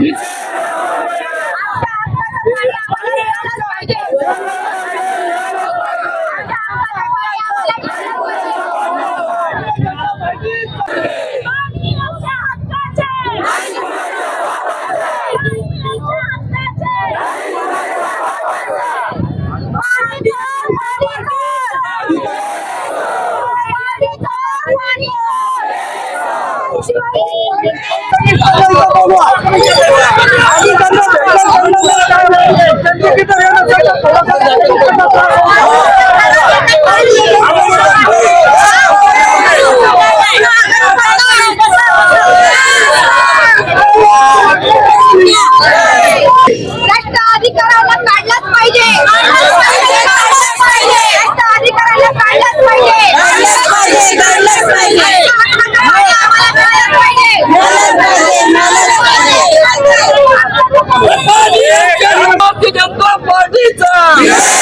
It's Kita Yes!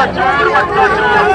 पार्टीचा पाणी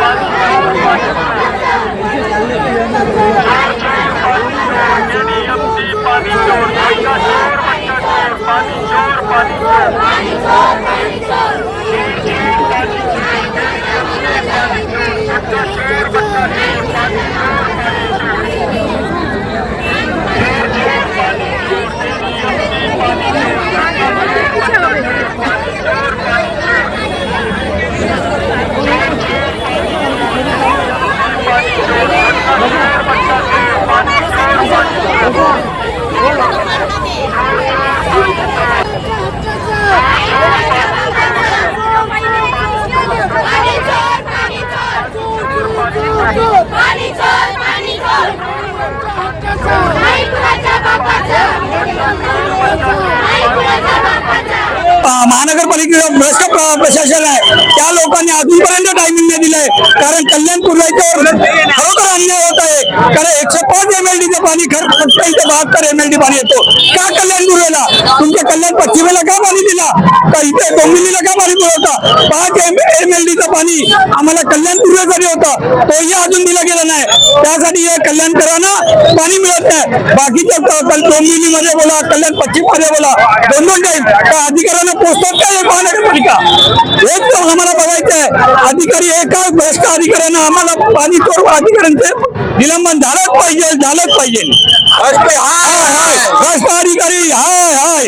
i'm Christmas. प्रशासन आहे. त्या लोकांनी अजूनपर्यंत टायमिंग नाही दिलंय. कारण कल्याणपूरला पुरवायच्यावर खरोखर अन्याय होत आहे. कारण एकशे पाच एम एल डीचं पाणी खर फक्त ते बहात्तर एम एल डी पाणी येतो. का कल्याण तुमच्या कल्याण पश्चिमेला का पाणी दिला? का इथे डोंबिवलीला का पाणी पुरवता पाच एम एल डीचं पाणी आम्हाला कल्याण जरी होतं. तोही अजून दिला गेला नाही. त्यासाठी या कल्याणकरांना पाणी मिळत नाही. बाकीच्या डोंबिवली मध्ये बोला कल्याण पश्चिममध्ये बोला. दोन दोन टाईम त्या अधिकाऱ्यांना पोहोचतात का हे महानगरपालिका एक तर आम्हाला बघायचं आहे अधिकारी एका भ्रष्ट अधिकाऱ्यानं आम्हाला पाणी चोर अधिकाऱ्यांचे निलंबन झालंच पाहिजे झालंच पाहिजे. भ्रष्ट अधिकारी हाय हाय.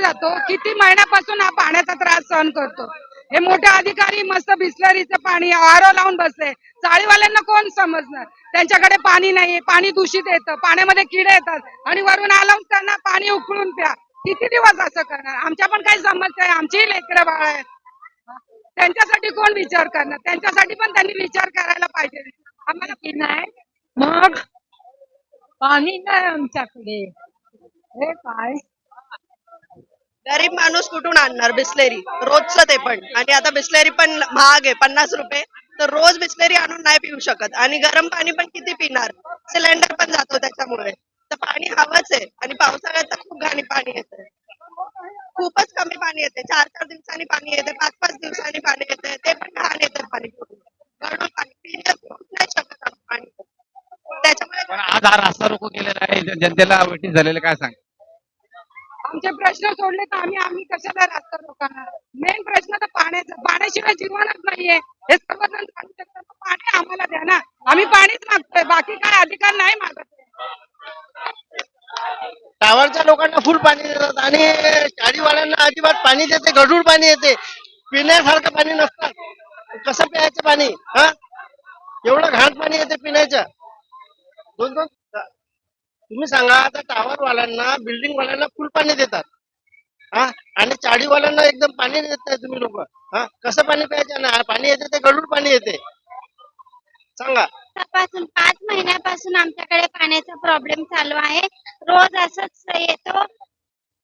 जातो किती महिन्यापासून हा पाण्याचा त्रास सहन करतो? हे मोठे अधिकारी मस्त बिस्लरीचं पाणी आरो लावून बसले. चाळीवाल्यांना कोण समजणार? त्यांच्याकडे पाणी नाही पाणी दूषित येतं. पाण्यामध्ये किडे येतात. आणि वरून आलावून त्यांना पाणी उकळून प्या. किती दिवस असं करणार? आमच्या पण काही समस्या आहे आमचीही लेकरं बाळ आहेत. त्यांच्यासाठी कोण विचार करणार? त्यांच्यासाठी पण त्यांनी विचार करायला पाहिजे. आम्हाला की नाही? मग पाणी नाही आमच्याकडे. हे काय? गरीब माणूस कुठून आणणार बिस्लेरी? रोजचं ते पण. आणि आता बिस्लेरी पण महाग आहे पन्नास रुपये. तर रोज बिस्लेरी आणून नाही पिऊ शकत. आणि गरम पाणी पण किती पिणार? सिलेंडर पण जातो त्याच्यामुळे. पाणी हवंच आहे. आणि पावसाळ्यात तर खूप घाणी पाणी येते खूपच कमी पाणी येते चार चार दिवसांनी पाणी येते पाच पाच दिवसांनी पाणी येते ते पण घाण येतं पाणी गळून पाणी नाही शकत पाणी त्याच्यामुळे आज हा रास्ता रोको केलेला आहे. जनतेला झालेलं काय सांग? आमचे प्रश्न सोडले तर आम्ही. आम्ही कशाला रास्ता रोखणार? मेन प्रश्न तर पाण्याचा. पाण्याशिवाय जीवनच नाहीये हे सर्वजण सांगू शकतात तर पाणी आम्हाला द्या ना आम्ही पाणीच मागतोय बाकी काय अधिकार नाही मागत टावरच्या लोकांना फुल पाणी देतात आणि चाळीवाल्यांना अजिबात पाणी देते गढूळ पाणी येते. पिण्यासारखं पाणी नसतात कसं प्यायचं पाणी? हा? एवढं घाण पाणी येते पिण्याचं. दोन दोन तुम्ही सांगा आता टावर वाल्यांना बिल्डिंग वाल्यांना फुल पाणी देतात. हा? आणि चाळीवाल्यांना एकदम पाणी देत नाही तुम्ही लोक. हा? कसं पाणी प्यायचं? ना पाणी येते ते गढूळ पाणी येते. सांगा. पासून पाच महिन्यापासून आमच्याकडे पाण्याचा प्रॉब्लेम चालू आहे. रोज असंच येतो.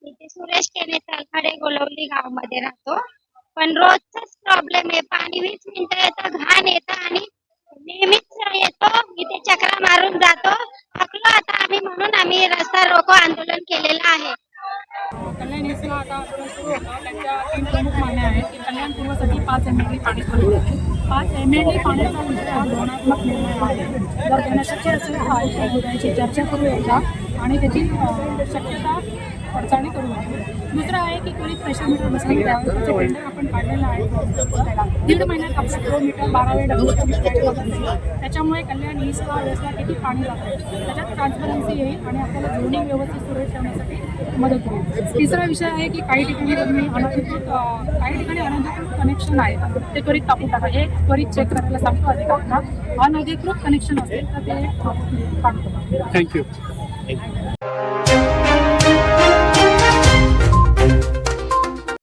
इथे सुरेश केने तलखडे गोलवली गावामध्ये राहतो. पण रोजचाच प्रॉब्लेम आहे. पाणी वीस मिनिटं येतं घाण येतं आणि नेहमीच येतो. इथे चक्रा मारून जातो. थकलो आता आम्ही म्हणून आम्ही रस्ता रोको आंदोलन केलेलं आहे. कल्याण एसला आता आंदोलन सुरू होतं त्यांच्या तीन प्रमुख मागण्या आहेत की कल्याण पूर्वसाठी पाच एम एल पाणी सुरू आहे आज एम एल ए पाण्याचा विषय हा धोरणात्मक निर्णय आहे. जर देणं शक्य असेल हा आयुष्य चर्चा करूया एकदा. आणि त्याची शक्यता पडताळणी करू दुसरं आहे की त्वरित प्रेशर मीटर द्यावे त्याचं टेंडर आपण काढलेलं आहे. दीड महिन्यात आपलं किलोमीटर बारावे डब्ल्यू त्याच्यामुळे कल्याण ईस्टला वेस्टला किती पाणी जातं? त्याच्यात ट्रान्सपरन्सी येईल आणि आपल्याला जोडणी व्यवस्थित सुरळीत ठेवण्यासाठी मदत होईल. तिसरा विषय आहे की काही ठिकाणी तुम्ही अनधिकृत काही ठिकाणी अनधिकृत कनेक्शन आहे ते त्वरित कापून टाका. हे त्वरित चेक करायला सांगतो अधिकाऱ्यांना अनधिकृत कनेक्शन असेल तर ते काढून टाका. थँक्यू